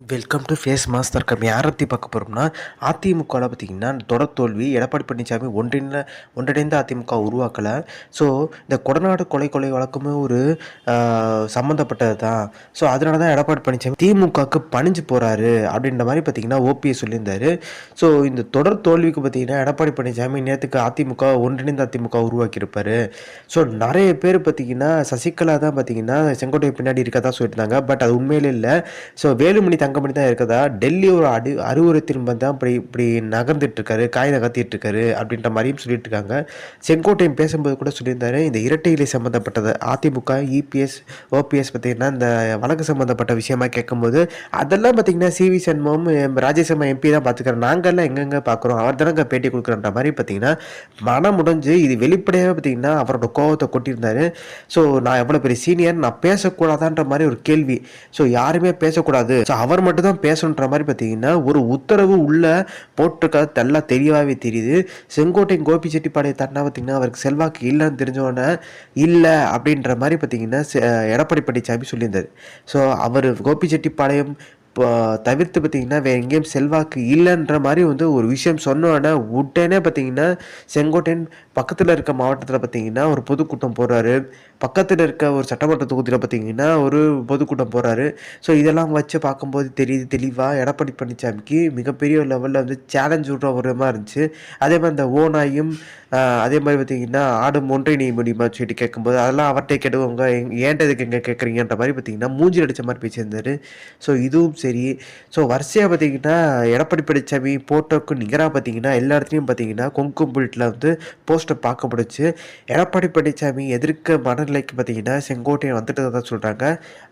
Welcome to face master தர்க்கம் யாரை பற்றி பார்க்க போகிறோம்னா அதிமுகவில் பார்த்தீங்கன்னா தொடர் தோல்வி எடப்பாடி பழனிசாமி ஒன்றின ஒன்றிணைந்த அதிமுக உருவாக்கலை. ஸோ இந்த கொடநாடு கொலை கொலை வழக்குமே ஒரு சம்மந்தப்பட்டது தான் ஸோ அதனால தான் எடப்பாடி பழனிசாமி திமுகவுக்கு பணிஞ்சு போகிறாரு அப்படின்ற மாதிரி பார்த்தீங்கன்னா ஓபிஎஸ் சொல்லியிருந்தாரு. ஸோ இந்த தொடர் தோல்விக்கு பார்த்தீங்கன்னா எடப்பாடி பழனிசாமி நேற்றுக்கு அதிமுக ஒன்றிணைந்த அதிமுக உருவாக்கியிருப்பார். ஸோ நிறைய பேர் பார்த்தீங்கன்னா சசிகலா தான் பார்த்தீங்கன்னா செங்கோட்டை பின்னாடி இருக்கதான் சொல்லியிருந்தாங்க. பட் அது உண்மையிலே இல்லை. ஸோ வேலுமணி தங்கமணி தான் இருக்கதா? டெல்லி ஒரு அடி அறிவுறுத்தின் தான் இப்படி இப்படி நகர்ந்துட்டு இருக்காரு காய் நகர்த்திட்டு இருக்காரு அப்படின்ற மாதிரியும் சொல்லிட்டு இருக்காங்க செங்கோட்டையன் பேசும்போது கூட சொல்லியிருந்தாரு இந்த இரட்டை இலை சம்மந்தப்பட்டது அதிமுக இபிஎஸ் ஓபிஎஸ் பார்த்தீங்கன்னா இந்த வழக்கு சம்மந்தப்பட்ட விஷயமா கேட்கும்போது அதெல்லாம் பார்த்தீங்கன்னா சிவி சண்முகம் ராஜ்யசபா எம்பி தான் பார்த்துக்கிறோம் நாங்கள்லாம் எங்கெங்க பார்க்குறோம் அவர் தானங்க பேட்டி கொடுக்குறன்ற மாதிரி பார்த்தீங்கன்னா மனம் முடிஞ்சு இது வெளிப்படையாக பார்த்தீங்கன்னா அவரோட கோபத்தை கொட்டியிருந்தாரு. ஸோ நான் எவ்வளோ பெரிய சீனியர் நான் பேசக்கூடாதான்ற மாதிரி ஒரு கேள்வி. ஸோ யாருமே பேசக்கூடாது. ஸோ அவர் அவர் மட்டும் தான் பேசணுன்ற மாதிரி பார்த்தீங்கன்னா ஒரு உத்தரவு உள்ளே போட்டிருக்காது நல்லா தெரியவாகவே தெரியுது. செங்கோட்டை கோபி செட்டிப்பாளைய தட்டினா பார்த்தீங்கன்னா அவருக்கு செல்வாக்கு இல்லைன்னு தெரிஞ்சோடனே இல்லை அப்படின்ற மாதிரி பார்த்தீங்கன்னா எடப்பாடி பழனிசாமி சொல்லியிருந்தார். ஸோ அவர் கோபி செட்டிப்பாளையம் தவிர்த்து பார்த்தீங்கன்னா வேறு எங்கேயும் செல்வாக்கு இல்லைன்ற மாதிரி வந்து ஒரு விஷயம் சொன்னோன்னே உடனே பார்த்தீங்கன்னா செங்கோட்டையன் பக்கத்தில் இருக்க மாவட்டத்தில் பார்த்தீங்கன்னா ஒரு பொதுக்கூட்டம் போடுறாரு. பக்கத்தில் இருக்க ஒரு சட்டமன்ற தொகுதியில் பார்த்தீங்கன்னா ஒரு பொதுக்கூட்டம் போகிறாரு ஸோ இதெல்லாம் வச்சு பார்க்கும்போது தெரியுது தெளிவாக எடப்பாடி பழனிசாமிக்கு மிகப்பெரிய லெவலில் வந்து சேலஞ்ச் விட்ற ஒரு மாதிரி இருந்துச்சு. அதே மாதிரி இந்த ஓனாயும் அதே மாதிரி பார்த்தீங்கன்னா ஆடும் ஒன்றிணை முடியுமா சொல்லிட்டு கேட்கும்போது அதெல்லாம் அவர்கிட்ட கேட்டுக்கோங்க ஏன்டதுக்கு எங்கே கேட்குறீங்கன்ற மாதிரி பார்த்தீங்கன்னா மூஞ்சி அடித்த மாதிரி பேசியிருந்தார். ஸோ இதுவும் சரி. ஸோ வரிசையாக பார்த்தீங்கன்னா எடப்பாடி பழனிசாமி போட்டோக்கு நிகராக பார்த்தீங்கன்னா எல்லா இடத்துலையும் பார்த்தீங்கன்னா கொங்கு புல்ட்டில் வந்து போஸ்டர் முடிச்சு எடப்பாடி பழனிசாமி எதிர்க்க மனநிலைக்கு பார்த்தீங்கன்னா செங்கோட்டையன் வந்துட்டு தான் சொல்கிறாங்க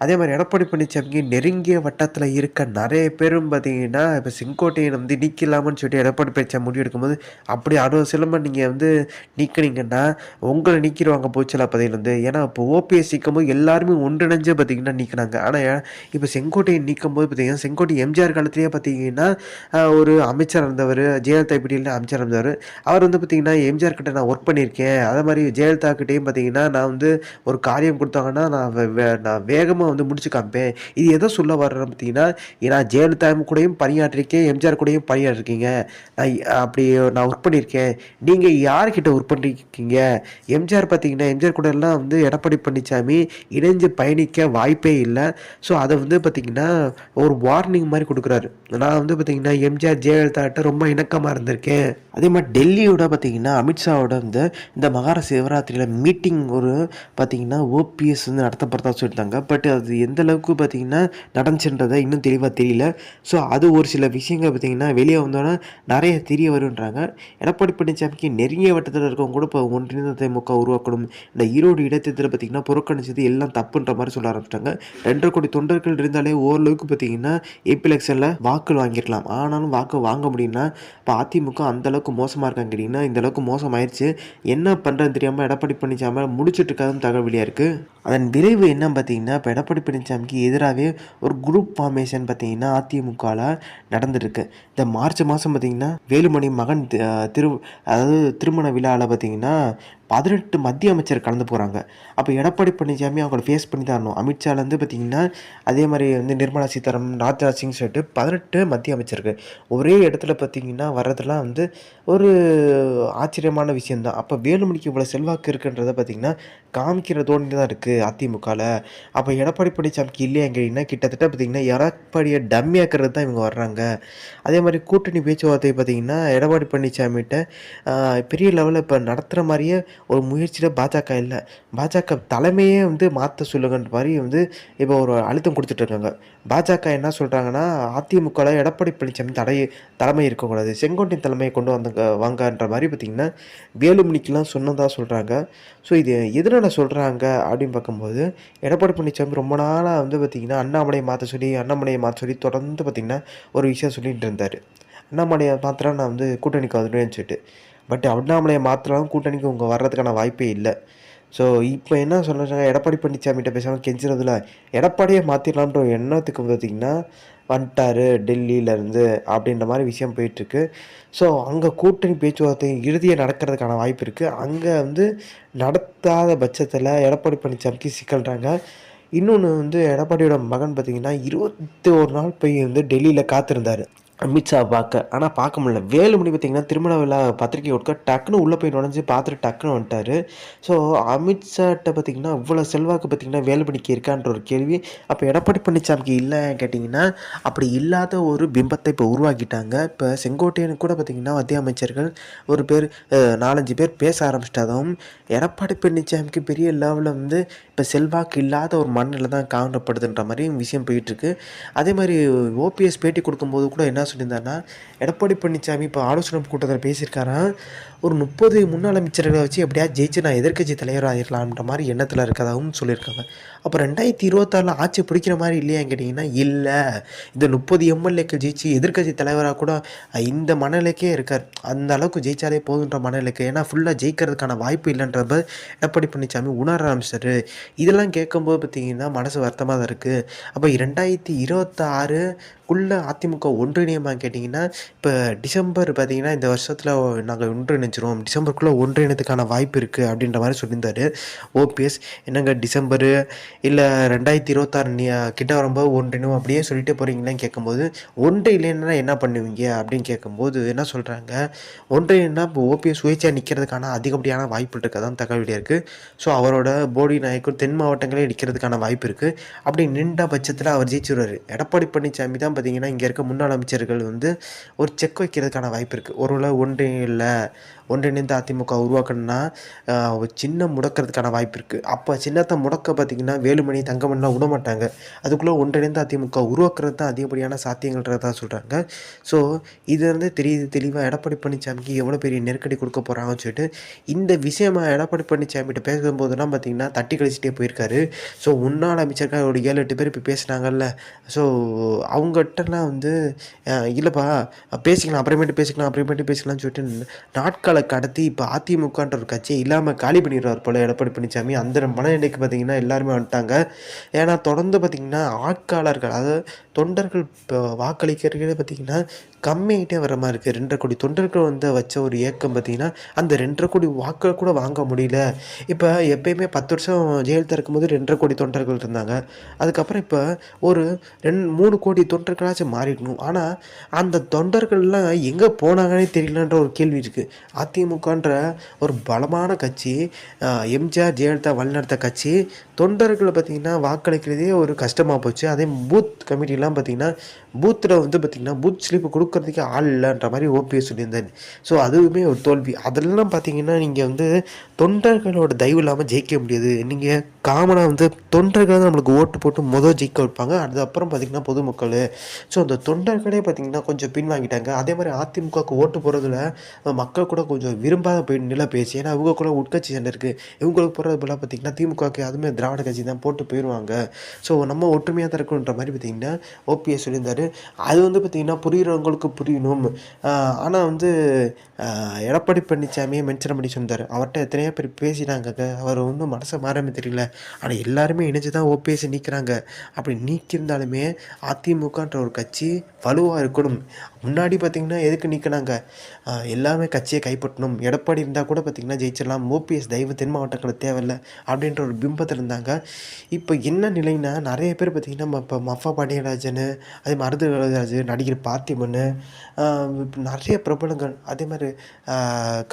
அதே மாதிரி எடப்பாடி பழனிசாமி நெருங்கிய வட்டத்தில் இருக்க நிறைய பேரும் பார்த்தீங்கன்னா இப்போ செங்கோட்டையன் வந்து நீக்கலாமன்னு சொல்லிட்டு எடப்பாடி பழனிசாமி முடிவு எடுக்கும்போது அப்படி அறுபது சிலம்பம் நீங்கள் வந்து நீக்கினீங்கன்னா உங்களை நீக்கிடுவாங்க போச்சுல பதிலேருந்து. ஏன்னா இப்போ ஓபிஎஸ் நீக்கும் போது எல்லாருமே ஒன்றிணைஞ்சு பார்த்தீங்கன்னா நீக்கினாங்க. ஆனால் இப்போ செங்கோட்டையை நீக்கும் போது பார்த்தீங்கன்னா செங்கோட்டை எம்ஜிஆர் காலத்திலேயே பார்த்தீங்கன்னா ஒரு அமைச்சர் இருந்தவர் ஜெயலலிதா இப்படியில் அமைச்சர் இருந்தவர். அவர் வந்து பார்த்தீங்கன்னா எம்ஜிஆர் கிட்ட நான் ஒர்க் பண்ணியிருக்கேன். அதே மாதிரி ஜெயலலிதா கிட்டேயும் பார்த்தீங்கன்னா நான் வந்து ஒரு காரியம் கொடுத்தாங்கன்னா நான் நான் வேகமாக வந்து முடிச்சு காமிப்பேன். இது எதை சொல்ல வர்றேன் பார்த்தீங்கன்னா நான் ஜெயலலிதா கூடயும் பணியாற்றிருக்கேன் எம்ஜிஆர் கூடயும் பணியாற்றிருக்கீங்க. நான் அப்படி நான் ஒர்க் பண்ணியிருக்கேன். நீங்கள் யார்கிட்ட ஒர்க் பண்ணியிருக்கீங்க எம்ஜிஆர் பார்த்தீங்கன்னா எம்ஜிஆர் கூட எல்லாம் வந்து எடப்பாடி பழனிசாமி இணைஞ்சு பயணிக்க வாய்ப்பே இல்லை. ஸோ அதை வந்து பார்த்திங்கன்னா ஒரு வார்னிங் மாதிரி கொடுக்குறாரு. நான் வந்து பார்த்திங்கன்னா எம்ஜிஆர் ஜெயலலிதாட்ட ரொம்ப இணக்கமாக இருந்திருக்கேன். அதே மாதிரி டெல்லியோட பார்த்திங்கன்னா அமித்ஷாவோட வந்து இந்த மகார சிவராத்திரியில் மீட்டிங் ஒரு பார்த்தீங்கன்னா ஓபிஎஸ் வந்து நடத்தப்படுறதா சொல்லியிருந்தாங்க. பட் அது எந்த அளவுக்கு பார்த்தீங்கன்னா நடந்துச்சுன்றதை இன்னும் தெளிவாக தெரியல. ஸோ அது ஒரு சில விஷயங்கள் பார்த்தீங்கன்னா வெளியே வந்தோன்னே நிறைய தெரிய வருன்றாங்க எடப்பாடி பழனிசாமிக்கு நெருங்கிய வட்டத்தில் இருக்கவங்க கூட இப்போ ஒன்றிணைந்த திமுக உருவாக்கணும். இந்த ஈரோடு இடத்தில் பார்த்தீங்கன்னா புறக்கணிச்சது எல்லாம் தப்புன்ற மாதிரி சொல்ல ஆரம்பிச்சிட்டாங்க. ரெண்டரை கோடி தொண்டர்கள் இருந்தாலே ஓரளவுக்கு பார்த்தீங்கன்னா ஏபி எலெக்ஷனில் வாக்குகள் வாங்கிருக்கலாம் ஆனாலும் வாக்கு வாங்க முடியும்னா இப்போ அதிமுக அந்தளவுக்கு மோசமாக இருக்காங்க கேட்டிங்கன்னா இந்தளவுக்கு மோசமாயிருச்சு. என்ன பண்ணுறதுன்னு தெரியாமல் எடப்பாடி பழனிசாமி முடிச்சுட்டு இருக்காதுன்னு தகவலியாக இருக்குது அதன் விளைவு என்ன பார்த்தீங்கன்னா இப்போ எடப்பாடி பழனிசாமிக்கு எதிராகவே ஒரு குரூப் ஃபார்மேஷன் பார்த்தீங்கன்னா அதிமுகவில் நடந்துருக்கு. இந்த மார்ச் மாதம் பார்த்தீங்கன்னா வேலுமணி மகன் திரு அதாவது திருமண விழாவில் பார்த்தீங்கன்னா பதினெட்டு மத்திய அமைச்சர் கலந்து போகிறாங்க அப்போ எடப்பாடி பழனிசாமி அவங்கள ஃபேஸ் பண்ணி தான் ஆகணும். அமித்ஷாலேருந்து பார்த்திங்கன்னா அதே மாதிரி வந்து நிர்மலா சீதாராமன் ராஜ்நாத் சிங் சொல்லிட்டு பதினெட்டு மத்திய அமைச்சருக்கு ஒரே இடத்துல பார்த்திங்கன்னா வர்றதெல்லாம் வந்து ஒரு ஆச்சரியமான விஷயந்தான் அப்போ வேலுமணிக்கு இவ்வளோ செல்வாக்கு இருக்குன்றத பார்த்திங்கன்னா காமிக்கிற தோணி தான் இருக்குது அதிமுகவில் அப்போ எடப்பாடி பழனிசாமிக்கு இல்லையாங்கிறீங்கன்னா கிட்டத்தட்ட பார்த்திங்கன்னா எடப்பாடியை டம்மியாக்கிறது தான் இவங்க வர்றாங்க. அதே மாதிரி கூட்டணி பேச்சுவார்த்தை பார்த்திங்கன்னா எடப்பாடி பழனிசாமிகிட்ட பெரிய லெவலில் இப்போ நடத்துகிற மாதிரியே ஒரு முயற்சியில் பாஜக இல்லை. பாஜக தலைமையே வந்து மாற்ற சொல்லுங்கன்ற மாதிரி வந்து இப்போ ஒரு அழுத்தம் கொடுத்துட்ருக்காங்க பாஜக என்ன சொல்கிறாங்கன்னா அதிமுகவில் எடப்பாடி பழனிசாமி தடை தலைமை இருக்கக்கூடாது. செங்கோட்டின் தலைமையை கொண்டு வந்த வாங்கன்ற மாதிரி பார்த்திங்கன்னா வேலுமணிக்கெலாம் சொன்னதாக சொல்கிறாங்க ஸோ இது எதனால் சொல்கிறாங்க அப்படின்னு பார்க்கும்போது எடப்பாடி பழனிசாமி ரொம்ப நாளாக வந்து பார்த்திங்கன்னா அண்ணாமலையை மாற்ற சொல்லி அண்ணாமலையை மாற்ற சொல்லி தொடர்ந்து பார்த்திங்கன்னா ஒரு விஷயம் சொல்லிகிட்டு இருந்தார். அண்ணாமலையை மாத்திரம் நான் வந்து கூட்டணிக்கு வந்துடுவேன்னு சொல்லிட்டு. பட் அண்ணாமலையை மாத்திரம் கூட்டணிக்கு உங்கள் வர்றதுக்கான வாய்ப்பே இல்லை. ஸோ இப்போ என்ன சொல்கிறாங்க எடப்பாடி பழனிசாமிகிட்ட பேசாமல் கெஞ்சுறதுல. எடப்பாடியை மாற்றிடலான்ற ஒரு எண்ணத்துக்கு பார்த்தீங்கன்னா வந்துட்டார் டெல்லியிலேருந்து அப்படின்ற மாதிரி விஷயம் போயிட்டுருக்கு. ஸோ அங்கே கூட்டணி பேச்சுவார்த்தை இறுதியாக நடக்கிறதுக்கான வாய்ப்பு இருக்குது அங்கே வந்து நடத்தாத பட்சத்தில் எடப்பாடி பழனிசாமிக்கு சிக்கல்றாங்க. இன்னொன்று வந்து எடப்பாடியோட மகன் பார்த்தீங்கன்னா இருபத்தி ஒரு நாள் போய் வந்து டெல்லியில் காத்திருந்தார். அமித்ஷா பார்க்க. ஆனால் பார்க்க முடியல. வேலுமணி பார்த்தீங்கன்னா திருமண விழா பத்திரிக்கை கொடுக்க டக்குன்னு உள்ளே போய் நுழைஞ்சு பார்த்துட்டு டக்குன்னு வந்துட்டார். ஸோ அமித்ஷாட்ட பார்த்தீங்கன்னா இவ்வளோ செல்வாக்கு பார்த்தீங்கன்னா வேலுமணிக்கு இருக்கான்ற ஒரு கேள்வி. அப்போ எடப்பாடி பழனிசாமிக்கு இல்லை கேட்டிங்கன்னா அப்படி இல்லாத ஒரு பிம்பத்தை இப்போ உருவாக்கிட்டாங்க. இப்போ செங்கோட்டையனு கூட பார்த்திங்கன்னா மத்திய அமைச்சர்கள் ஒரு பேர் நாலஞ்சு பேர் பேச ஆரம்பிச்சிட்டாலும் எடப்பாடி பழனிசாமிக்கு பெரிய லெவலில் வந்து இப்போ செல்வாக்கு இல்லாத ஒரு மண்ணில் தான் காணப்படுதுன்ற மாதிரியும் விஷயம் போயிட்டுருக்கு அதே மாதிரி ஓபிஎஸ் பேட்டி கொடுக்கும்போது கூட என்ன சொல்லியிருந்தாருன்னா எடப்பாடி பழனிசாமி இப்போ ஆலோசனை கூட்டத்தில் பேசியிருக்காராம். ஒரு முப்பது முன்னாள் அமைச்சர்களை வச்சு எப்படியா ஜெயிச்சு நான் எதிர்க்கட்சி தலைவர் ஆகிடலாம்ன்ற மாதிரி எண்ணத்தில் இருக்கதாகவும் சொல்லியிருக்காங்க. அப்போ ரெண்டாயிரத்தி இருபத்தாறில் ஆட்சி பிடிக்கிற மாதிரி இல்லையான்னு கேட்டிங்கன்னா இல்லை. இந்த முப்பது எம்எல்ஏக்கள் ஜெயிச்சு எதிர்கட்சி தலைவராக கூட இந்த மனநிலைக்கே இருக்கார். அந்த அளவுக்கு ஜெயிச்சாலே போதுன்ற மனநிலைக்கு. ஏன்னா ஃபுல்லாக ஜெயிக்கிறதுக்கான வாய்ப்பு இல்லைன்றப்ப எடப்பாடி பழனிசாமி உணர ஆரம்பிச்சார் இதெல்லாம் கேட்கும்போது பார்த்தீங்கன்னா மனசு வருத்தமாக தான் இருக்குது அப்போ ரெண்டாயிரத்தி இருபத்தாறுக்குள்ளே அதிமுக ஒன்றிணையமாக கேட்டிங்கன்னா இப்போ டிசம்பர் பார்த்தீங்கன்னா இந்த வருஷத்தில் நாங்கள் ஆரம்பிச்சிரும். டிசம்பருக்குள்ளே ஒன்றிணையத்துக்கான வாய்ப்பு இருக்குது அப்படின்ற மாதிரி சொல்லியிருந்தாரு. ஓபிஎஸ் என்னங்க டிசம்பரு? இல்லை ரெண்டாயிரத்தி இருபத்தாறு கிட்ட வரும்போது ஒன்றிணும் அப்படியே சொல்லிட்டு போகிறீங்களேன்னு கேட்கும்போது ஒன்று இல்லைன்னா என்ன பண்ணுவீங்க அப்படின்னு கேட்கும்போது என்ன சொல்கிறாங்க ஒன்றியம்னா இப்போ ஓபிஎஸ் சுயேட்சையாக நிற்கிறதுக்கான அதிகப்படியான வாய்ப்பு இருக்கதான் தகவல் இருக்குது ஸோ அவரோட போடி நாயக்கர் தென் மாவட்டங்களே நிற்கிறதுக்கான வாய்ப்பு இருக்குது அப்படி நின்ற பட்சத்தில் அவர் ஜெயிச்சுருவார். எடப்பாடி பழனிசாமி தான் பார்த்தீங்கன்னா இங்கே இருக்க முன்னாள் அமைச்சர்கள் வந்து ஒரு செக் வைக்கிறதுக்கான வாய்ப்பு இருக்குது ஒருவேளை ஒன்றியம் இல்லை. ஒன்றிணைந்த அதிமுக உருவாக்கணும்னா சின்ன முடக்கிறதுக்கான வாய்ப்பு இருக்குது அப்போ சின்னத்தை முடக்க பார்த்தீங்கன்னா வேலுமணி தங்கமணிலாம் விட மாட்டாங்க. அதுக்குள்ளே ஒன்றிணைந்த அதிமுக உருவாக்குறது தான் அதிகப்படியான சாத்தியங்கள்ன்றதா சொல்கிறாங்க ஸோ இது வந்து தெரியுது தெளிவாக எடப்பாடி பழனிசாமிக்கு எவ்வளோ பெரிய நெருக்கடி கொடுக்க போகிறாங்கன்னு சொல்லிட்டு இந்த விஷயமா எடப்பாடி பழனிசாமிகிட்ட பேசும்போதெல்லாம் பார்த்திங்கன்னா தட்டி கழிச்சிட்டே போயிருக்காரு. ஸோ முன்னாள் அமைச்சர்கள் ஒரு ஏழு எட்டு பேர் இப்போ பேசினாங்கல்ல. ஸோ அவங்ககிட்டலாம் வந்து இல்லைப்பா பேசிக்கலாம் அப்புறமேட்டு பேசிக்கலாம் அப்புறமேட்டு பேசிக்கலாம்னு சொல்லிட்டு நாட்கள் கடத்தி இப்போ அதிமுகன்ற ஒரு கட்சியை இல்லாமல் காலி பண்ணிடுவார் போல எடப்பாடி பழனிசாமி. அந்த மனநிலைக்கு பார்த்தீங்கன்னா எல்லாருமே வந்துட்டாங்க. ஏன்னா தொடர்ந்து பார்த்தீங்கன்னா ஆட்காளர்கள் அதாவது தொண்டர்கள் இப்போ வாக்களிக்கிறதுக்கே பார்த்தீங்கன்னா கம்மியாகிட்டே வர மாதிரி இருக்குது ரெண்டரை கோடி தொண்டர்கள் வந்து வச்ச ஒரு இயக்கம் பார்த்தீங்கன்னா அந்த ரெண்டரை கோடி வாக்கள் கூட வாங்க முடியல. இப்போ எப்பயுமே பத்து வருஷம் ஜெயலலிதா இருக்கும்போது ரெண்டரை கோடி தொண்டர்கள் இருந்தாங்க. அதுக்கப்புறம் இப்போ ஒரு ரெண்டு மூணு கோடி தொண்டர்களாச்சும் மாறிடணும். ஆனால் அந்த தொண்டர்கள்லாம் எங்கே போனாங்கன்னே தெரியலன்ற ஒரு கேள்வி இருக்குது அதிமுகன்ற ஒரு பலமான கட்சி எம்ஜிஆர் ஜெயலலிதா வழிநடத்த கட்சி தொண்டர்களை பார்த்திங்கன்னா வாக்களிக்கிறதே ஒரு கஷ்டமாக போச்சு. அதே பூத் கமிட்டிலாம் பார்த்திங்கன்னா பூத்தில் வந்து பார்த்திங்கன்னா பூத் ஸ்லிப்பு கொடுக்கறதுக்கே ஆள் இல்லைன்ற மாதிரி ஓபிஎஸ் சொல்லியிருந்தாரு. ஸோ அதுவுமே ஒரு தோல்வி. அதெல்லாம் பார்த்தீங்கன்னா நீங்கள் வந்து தொண்டர்களோட தயவு இல்லாமல் ஜெயிக்க முடியாது. நீங்கள் காமனாக வந்து தொண்டர்கள் தான் நம்மளுக்கு ஓட்டு போட்டு மொதல் ஜெயிக்க வைப்பாங்க. அதுக்கப்புறம் பார்த்திங்கன்னா பொதுமக்கள். ஸோ அந்த தொண்டர்களே பார்த்திங்கன்னா கொஞ்சம் பின்வாங்கிட்டாங்க. அதே மாதிரி அதிமுகவுக்கு ஓட்டு போகிறதுல மக்கள் கூட கொஞ்சம் விரும்பாத போய் நிலை பேசி ஏன்னா இவங்க கூட உட்கட்சி சண்டை இருக்குது இவங்களுக்கு போகிறது போல பார்த்திங்கன்னா திமுகவுக்கு அதுவுமே திராவிட கட்சி தான் போட்டு போயிடுவாங்க ஸோ நம்ம ஒற்றுமையாக தான் இருக்கணுன்ற மாதிரி பார்த்திங்கன்னா ஓபிஎஸ் சொல்லியிருந்தார். அது வந்து பார்த்திங்கன்னா புரிகிறவங்களுக்கு புரியணும். ஆனால் வந்து எடப்பாடி பழனிசாமியை மென்ஷன் பண்ணி சொன்னார். அவர்கிட்ட எத்தனையோ பேர் பேசினாங்க. அவர் ஒன்றும் மனசை மாறாம தெரியல. ஆனால் எல்லாருமே இணைஞ்சு தான் ஓபிஎஸ் நீக்கிறாங்க. அப்படி நீக்கியிருந்தாலுமே அதிமுகன்ற ஒரு கட்சி வலுவாக இருக்கணும். முன்னாடி பார்த்திங்கன்னா எதுக்கு நீக்கினாங்க? எல்லாமே கட்சியை கைப்பற்றணும் எடப்பாடி இருந்தால் கூட பார்த்திங்கன்னா ஜெயிச்சிடலாம். ஓபிஎஸ் தயவு தென் மாவட்டங்களுக்கு தேவையில்லை அப்படின்ற ஒரு பிம்பத்தில் இருந்தாங்க. இப்போ என்ன நிலைன்னா நிறைய பேர் பார்த்திங்கன்னா நம்ம இப்போ மஃபா பாண்டியராஜன் அதே மருது நடிகர் பார்த்திபன் நிறைய பிரபலங்கள். அதே மாதிரி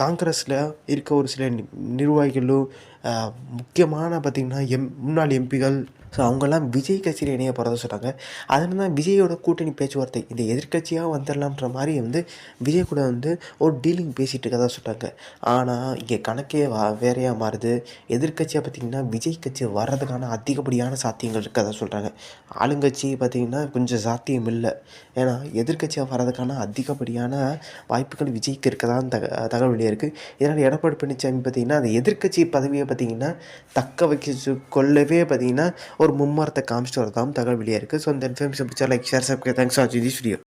காங்கிரஸில் இருக்க ஒரு சில நிர்வாகிகளும் முக்கியமான பார்த்திங்கன்னா எம் முன்னாள் எம்பிகள் ஸோ அவங்கெல்லாம் விஜய் கட்சியில் இணைய போகிறத சொல்கிறாங்க அதனால தான் விஜயோட கூட்டணி பேச்சுவார்த்தை இந்த எதிர்க்கட்சியாக வந்துடலாம்ன்ற மாதிரி வந்து விஜய் கூட வந்து ஒரு டீலிங் பேசிகிட்டு இருக்கதா சொல்கிறாங்க ஆனால் இங்கே கணக்கே வேறையாக மாறுது. எதிர்க்கட்சியாக பார்த்திங்கன்னா விஜய் கட்சி வர்றதுக்கான அதிகப்படியான சாத்தியங்கள் இருக்கதா சொல்கிறாங்க ஆளுங்கட்சி பார்த்திங்கன்னா கொஞ்சம் சாத்தியம் இல்லை. ஏன்னா எதிர்க்கட்சியாக வர்றதுக்கான அதிகப்படியான வாய்ப்புகள் விஜய்க்கு இருக்கதான் தக தகவல் வெளியாக இருக்குது இதனால் எடப்பாடி பழனிசாமி பார்த்திங்கன்னா அந்த எதிர்க்கட்சி பதவியை பார்த்திங்கன்னா தக்க வைக்க கொள்ளவே பார்த்திங்கன்னா ஒரு மும்மரத்தை காமிச்சிட்டு வரதாம் தகவல் வெளியாக இருக்குது ஸோ இந்த இன்ஃபர்மேஷன் பிடிச்சா like share subscribe thanks for வாட்சிங் திஸ் வீடியோ